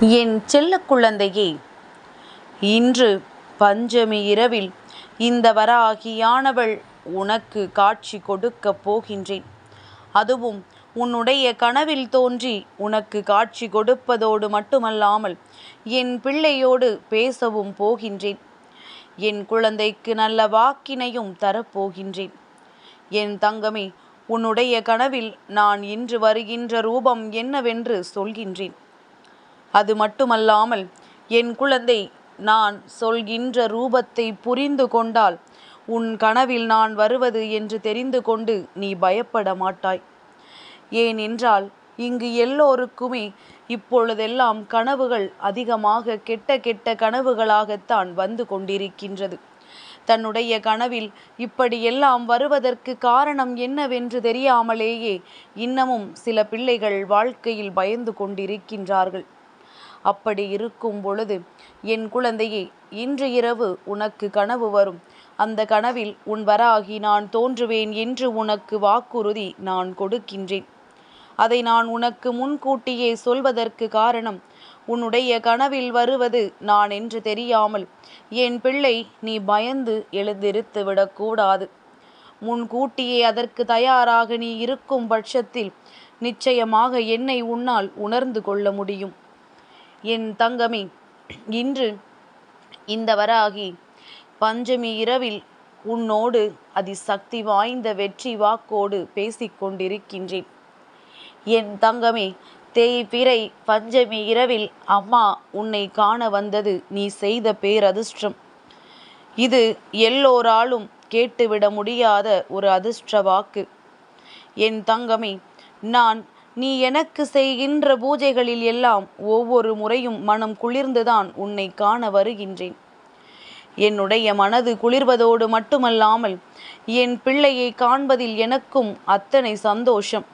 என் செல்ல குழந்தையே இன்று பஞ்சமி இரவில் இந்த வராகியானவள் உனக்கு காட்சி கொடுக்கப் போகின்றேன். அதுவும் உன்னுடைய கனவில் தோன்றி உனக்கு காட்சி கொடுப்பதோடு மட்டுமல்லாமல் என் பிள்ளையோடு பேசவும் போகின்றேன். என் குழந்தைக்கு நல்ல வாக்கினையும் தரப்போகின்றேன் என் தங்கமே உன்னுடைய கனவில் நான் இன்று வருகின்ற ரூபம் என்னவென்று சொல்கின்றேன். அது மட்டுமல்லாமல் என் குழந்தை நான் சொல்கின்ற ரூபத்தை புரிந்து கொண்டால் உன் கனவில் நான் வருவது என்று தெரிந்து கொண்டு நீ பயப்பட மாட்டாய். ஏனென்றால் இங்கு எல்லோருக்குமே இப்பொழுதெல்லாம் கனவுகள் அதிகமாக கெட்ட கெட்ட கனவுகளாகத்தான் வந்து கொண்டிருக்கின்றது. தன்னுடைய கனவில் இப்படியெல்லாம் வருவதற்கு காரணம் என்னவென்று தெரியாமலேயே இன்னமும் சில பிள்ளைகள் வாழ்க்கையில் பயந்து கொண்டிருக்கின்றார்கள். அப்படி இருக்கும் பொழுது என் குழந்தையே இன்று இரவு உனக்கு கனவு வரும். அந்த கனவில் உன் வராகி நான் தோன்றுவேன் என்று உனக்கு வாக்குறுதி நான் கொடுக்கின்றேன். அதை நான் உனக்கு முன்கூட்டியே சொல்வதற்கு காரணம் உன்னுடைய கனவில் வருவது நான் என்று தெரியாமல் என் பிள்ளை நீ பயந்து எழுந்திருத்து விடக்கூடாது. முன்கூட்டியே அதற்கு தயாராக நீ இருக்கும் பட்சத்தில் நிச்சயமாக என்னை உன்னால் உணர்ந்து கொள்ள முடியும். என் தங்கமே இன்று இந்த வராகி பஞ்சமி இரவில் உன்னோடு அதிசக்தி வாய்ந்த வெற்றி வாக்கோடு பேசிக்கொண்டிருக்கின்றேன் என் தங்கமே தேய்பிறை பஞ்சமி இரவில் அம்மா உன்னை காண வந்தது நீ செய்த பேரதிர்ஷ்டம். இது எல்லோராலும் கேட்டுவிட முடியாத ஒரு அதிர்ஷ்ட வாக்கு. என் தங்கமே நான் நீ எனக்கு செய்கின்ற பூஜைகளில் எல்லாம் ஒவ்வொரு முறையும் மனம் குளிர்ந்துதான் உன்னை காண வருகின்றேன். என்னுடைய மனது குளிர்வதோடு மட்டுமல்லாமல் என் பிள்ளையை காண்பதில் எனக்கும் அத்தனை சந்தோஷம்.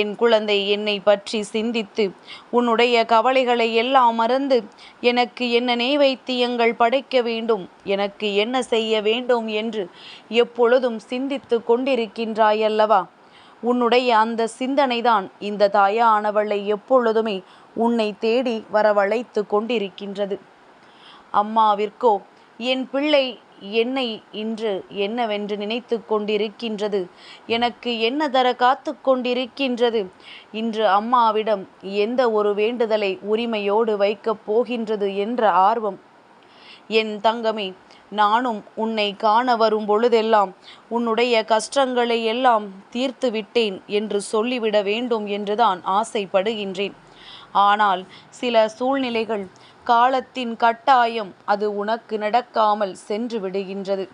என் குழந்தை என்னை பற்றி சிந்தித்து உன்னுடைய கவலைகளை எல்லாம் மறந்து எனக்கு என்ன நெய்வைத்தியங்கள் படைக்க வேண்டும் எனக்கு என்ன செய்ய வேண்டும் என்று எப்பொழுதும் சிந்தித்து கொண்டிருக்கின்றாயல்லவா? உன்னுடைய அந்த சிந்தனைதான். இந்த தாயானவளை எப்பொழுதுமே உன்னை தேடி வரவழைத்து கொண்டிருக்கின்றது. அம்மாவிற்கோ என் பிள்ளை என்னை இன்று என்னவென்று நினைத்து கொண்டிருக்கின்றது. எனக்கு என்ன தர காத்து கொண்டிருக்கின்றது? இன்று அம்மாவிடம் எந்த ஒரு வேண்டுதலை உரிமையோடு வைக்கப் போகின்றது என்ற ஆர்வம். என் தங்கமே நானும் உன்னை காண வரும் பொழுதெல்லாம் உன்னுடைய கஷ்டங்களை எல்லாம் தீர்த்து விட்டேன் என்று சொல்லிவிட வேண்டும் என்றுதான் ஆசைப்படுகின்றேன். ஆனால் சில சூழ்நிலைகள் காலத்தின் கட்டாயம் அது உனக்கு நடக்காமல் சென்று விடுகின்றது.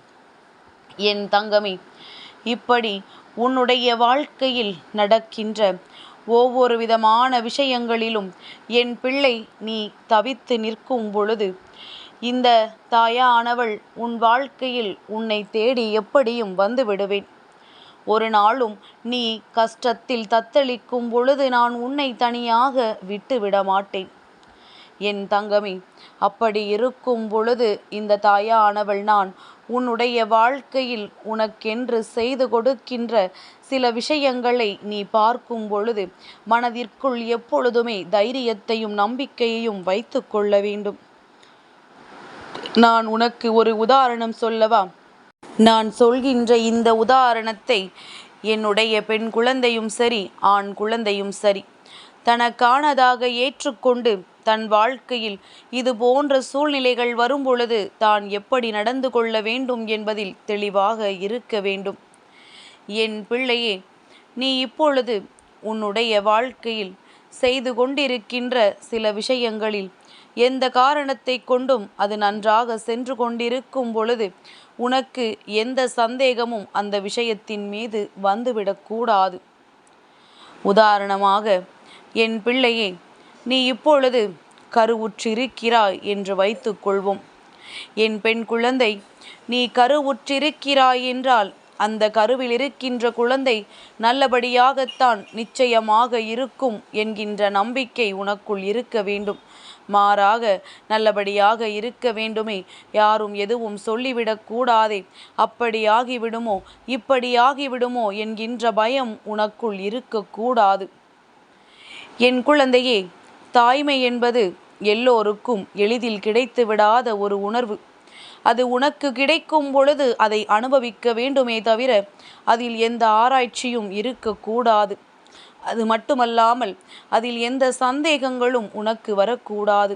என் தங்கமே இப்படி உன்னுடைய வாழ்க்கையில் நடக்கின்ற ஒவ்வொரு விதமான விஷயங்களிலும் என் பிள்ளை நீ தவித்து நிற்கும் பொழுது இந்த தாயானவள் உன் வாழ்க்கையில் உன்னை தேடி எப்படியும் வந்து விடுவேன். ஒரு நாளும் நீ கஷ்டத்தில் தத்தளிக்கும் பொழுது நான் உன்னை தனியாக விட்டு விட மாட்டேன். என் தங்கமே அப்படி இருக்கும் பொழுது இந்த தாயானவள் நான் உன்னுடைய வாழ்க்கையில் உனக்கென்று செய்து கொடுக்கின்ற சில விஷயங்களை நீ பார்க்கும் பொழுது மனதிற்குள் எப்பொழுதுமே தைரியத்தையும் நம்பிக்கையையும் வைத்து கொள்ள வேண்டும். நான் உனக்கு ஒரு உதாரணம் சொல்லவா? நான் சொல்கின்ற இந்த உதாரணத்தை என்னுடைய பெண் குழந்தையும் சரி ஆண் குழந்தையும் சரி தனக்கானதாக ஏற்றுக்கொண்டு தன் வாழ்க்கையில் இது போன்ற சூழ்நிலைகள் வரும்பொழுது தான் எப்படி நடந்து கொள்ள வேண்டும் என்பதில் தெளிவாக இருக்க வேண்டும். என் பிள்ளையே நீ இப்பொழுது உன்னுடைய வாழ்க்கையில் செய்து கொண்டிருக்கின்ற சில விஷயங்களில் எந்த காரணத்தை கொண்டும் அது நன்றாக சென்று கொண்டிருக்கும் பொழுது உனக்கு எந்த சந்தேகமும் அந்த விஷயத்தின் மீது வந்துவிடக்கூடாது உதாரணமாக என் பிள்ளையே நீ இப்பொழுது கருவுற்றிருக்கிறாய் என்று வைத்துக்கொள்வோம் என் பெண் குழந்தை நீ கருவுற்றிருக்கிறாய் என்றால் அந்த கருவில் இருக்கின்ற குழந்தை நல்லபடியாகத்தான் நிச்சயமாக இருக்கும் என்கின்ற நம்பிக்கை உனக்குள் இருக்க வேண்டும். மாறாக நல்லபடியாக இருக்க வேண்டுமே. யாரும் எதுவும் சொல்லிவிடக் கூடாதே. அப்படியாகிவிடுமோ? இப்படியாகிவிடுமோ? என்கின்ற பயம் உனக்குள் இருக்கக்கூடாது என் குழந்தையே தாய்மை என்பது எல்லோருக்கும் எளிதில் கிடைத்து விடாத ஒரு உணர்வு. அது உனக்கு கிடைக்கும் பொழுது அதை அனுபவிக்க வேண்டுமே தவிர அதில் எந்த ஆராய்ச்சியும் இருக்கக்கூடாது. அது மட்டுமல்லாமல் அதில் எந்த சந்தேகங்களும் உனக்கு வரக்கூடாது.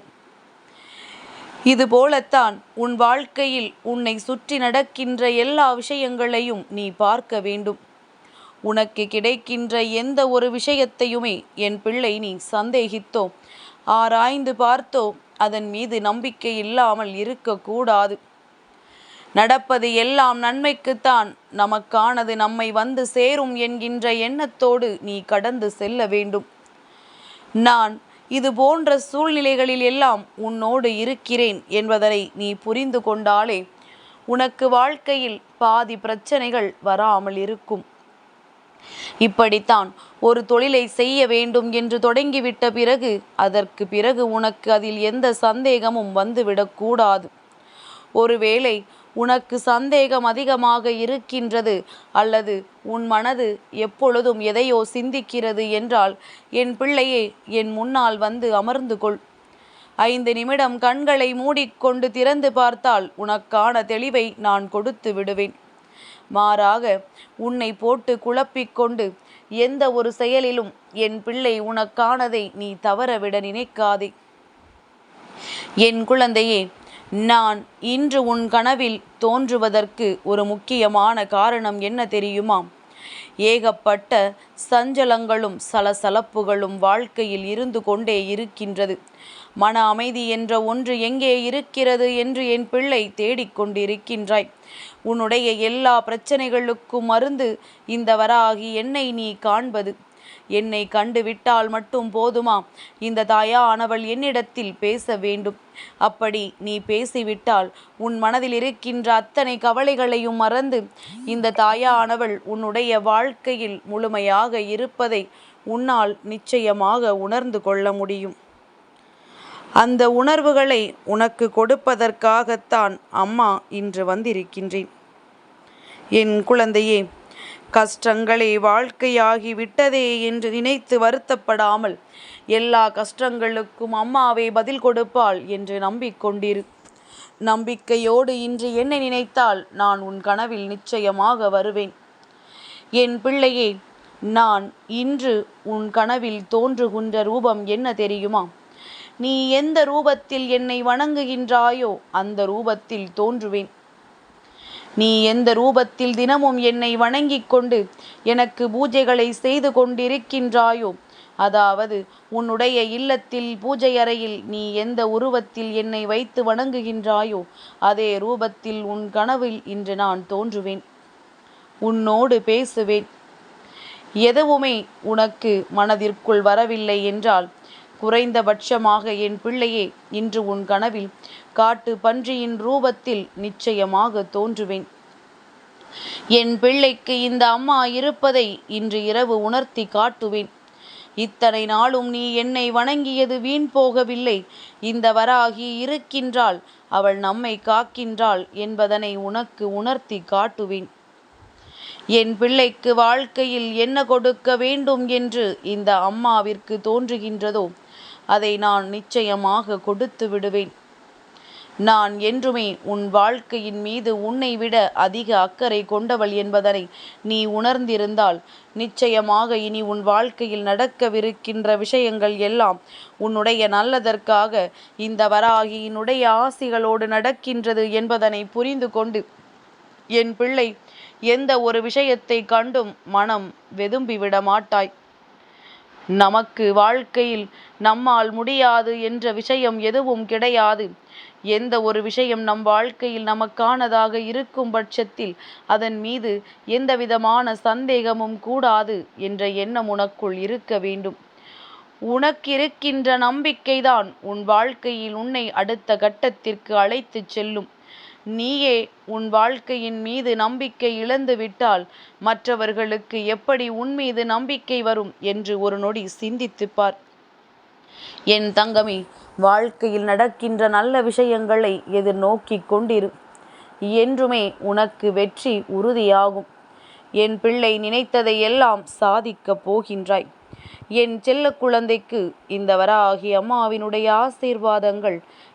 இது போலத்தான் உன் வாழ்க்கையில் உன்னை சுற்றி நடக்கின்ற எல்லா விஷயங்களையும் நீ பார்க்க வேண்டும். உனக்கு கிடைக்கின்ற எந்த ஒரு விஷயத்தையுமே என் பிள்ளை நீ சந்தேகித்தோ ஆராய்ந்து பார்த்தோ அதன் மீது நம்பிக்கை இல்லாமல் இருக்கக்கூடாது. நடப்பது எல்லாம் நன்மைக்குத்தான். நமக்கானது நம்மை வந்து சேரும் என்கின்ற எண்ணத்தோடு நீ கடந்து செல்ல வேண்டும். நான் இது போன்ற சூழ்நிலைகளில் எல்லாம் உன்னோடு இருக்கிறேன் என்பதனை நீ புரிந்து கொண்டாலே உனக்கு வாழ்க்கையில் பாதி பிரச்சனைகள் வராமல் இருக்கும். இப்படித்தான் ஒரு தொழிலை செய்ய வேண்டும் என்று தொடங்கிவிட்ட பிறகு அதற்கு பிறகு உனக்கு அதில் எந்த சந்தேகமும் வந்துவிடக்கூடாது. ஒருவேளை உனக்கு சந்தேகம் அதிகமாக இருக்கின்றது அல்லது உன் மனது எப்பொழுதும் எதையோ சிந்திக்கிறது என்றால் என் பிள்ளையே என் முன்னால் வந்து அமர்ந்து கொள். ஐந்து நிமிடம் கண்களை மூடிக்கொண்டு திறந்து பார்த்தால் உனக்கான தெளிவை நான் கொடுத்து விடுவேன். மாறாக உன்னை போட்டு குழப்பிக்கொண்டு எந்த ஒரு செயலிலும் என் பிள்ளை உனக்கானதை நீ தவறவிட நினைக்காதே. என் குழந்தையே நான் இன்று உன் கனவில் தோன்றுவதற்கு ஒரு முக்கியமான காரணம் என்ன தெரியுமா ஏகப்பட்ட சஞ்சலங்களும் சலசலப்புகளும் வாழ்க்கையில் இருந்து கொண்டே இருக்கின்றது. மன அமைதி என்ற ஒன்று எங்கே இருக்கிறது என்று என் பிள்ளை தேடிக்கொண்டிருக்கின்றாய் உன்னுடைய எல்லா பிரச்சனைகளுக்கும் மருந்து இந்த வராகி என்னை நீ காண்பது. என்னை கண்டு விட்டால் மட்டும் போதுமா? இந்த தாயானவள் என்னிடத்தில் பேச வேண்டும். அப்படி நீ பேசிவிட்டால் உன் மனதில் இருக்கின்ற அத்தனை கவலைகளையும் மறந்து இந்த தாயானவள் உன்னுடைய வாழ்க்கையில் முழுமையாக இருப்பதை உன்னால் நிச்சயமாக உணர்ந்து கொள்ள முடியும். அந்த உணர்வுகளை உனக்கு கொடுப்பதற்காகத்தான் அம்மா இன்று வந்திருக்கின்றேன். என் குழந்தையே கஷ்டங்களே வாழ்க்கையாகி விட்டதே என்று நினைத்து வருத்தப்படாமல் எல்லா கஷ்டங்களுக்கும் அம்மாவே பதில் கொடுப்பாள் என்று நம்பிக்கொண்டிரு நம்பிக்கையோடு இன்று என்னை நினைத்தால் நான் உன் கனவில் நிச்சயமாக வருவேன். என் பிள்ளையே நான் இன்று உன் கனவில் தோன்றுகின்ற ரூபம் என்ன தெரியுமா? நீ எந்த ரூபத்தில் என்னை வணங்குகின்றாயோ அந்த ரூபத்தில் தோன்றுவேன். நீ எந்த ரூபத்தில் தினமும் என்னை வணங்கிக் கொண்டு எனக்கு பூஜைகளை செய்து கொண்டிருக்கின்றாயோ? அதாவது உன்னுடைய இல்லத்தில் பூஜை அறையில் நீ எந்த உருவத்தில் என்னை வைத்து வணங்குகின்றாயோ அதே ரூபத்தில் உன் கனவில் இன்று நான் தோன்றுவேன். உன்னோடு பேசுவேன். எதுவுமே உனக்கு மனதிற்குள் வரவில்லை என்றால் குறைந்தபட்சமாக என் பிள்ளையே இன்று உன் கனவில் காட்டு பன்றியின் ரூபத்தில் நிச்சயமாக தோன்றுவேன். என் பிள்ளைக்கு இந்த அம்மா இருப்பதை இன்று இரவு உணர்த்தி காட்டுவேன். இத்தனை நாளும் நீ என்னை வணங்கியது வீண் போகவில்லை. இந்த வராகி இருக்கின்றாள் அவள் நம்மை காக்கின்றாள் என்பதனை உனக்கு உணர்த்தி காட்டுவேன். என் பிள்ளைக்கு வாழ்க்கையில் என்ன கொடுக்க வேண்டும் என்று இந்த அம்மாவிற்கு தோன்றுகின்றதோ அதை நான் நிச்சயமாக கொடுத்து விடுவேன். நான் என்றுமே உன் வாழ்க்கையின் மீது உன்னை விட அதிக அக்கறை கொண்டவள் என்பதனை நீ உணர்ந்திருந்தால் நிச்சயமாக இனி உன் வாழ்க்கையில் நடக்கவிருக்கின்ற விஷயங்கள் எல்லாம் உன்னுடைய நல்லதற்காக இந்த வராகியினுடைய ஆசிகளோடு நடக்கின்றது என்பதனை புரிந்து கொண்டு என் பிள்ளை எந்த ஒரு விஷயத்தை கண்டும் மனம் வெதும்பிவிட மாட்டாய். நமக்கு வாழ்க்கையில் நம்மால் முடியாது என்ற விஷயம் எதுவும் கிடையாது. எந்த ஒரு விஷயம் நம் வாழ்க்கையில் நமக்கானதாக இருக்கும் பட்சத்தில் அதன் மீது எந்தவிதமான சந்தேகமும் கூடாது என்ற எண்ணம் உனக்குள் இருக்க வேண்டும். உனக்கிருக்கின்ற நம்பிக்கைதான் உன் வாழ்க்கையில் உன்னை அடுத்த கட்டத்திற்கு அழைத்துச் செல்லும். நீயே உன் வாழ்க்கையின் மீது நம்பிக்கை இழந்து விட்டால் மற்றவர்களுக்கு எப்படி உன் மீது நம்பிக்கை வரும் என்று ஒரு நொடி சிந்தித்துப் பார் என் தங்கமே வாழ்க்கையில் நடக்கின்ற நல்ல விஷயங்களை எதிர்நோக்கி கொண்டிரு. என்றுமே உனக்கு வெற்றி உறுதியாகும். என் பிள்ளை நினைத்ததை எல்லாம் சாதிக்கப் போகின்றாய். என் செல்ல குழந்தைக்கு இந்த வராகி அம்மாவினுடைய ஆசீர்வாதங்கள்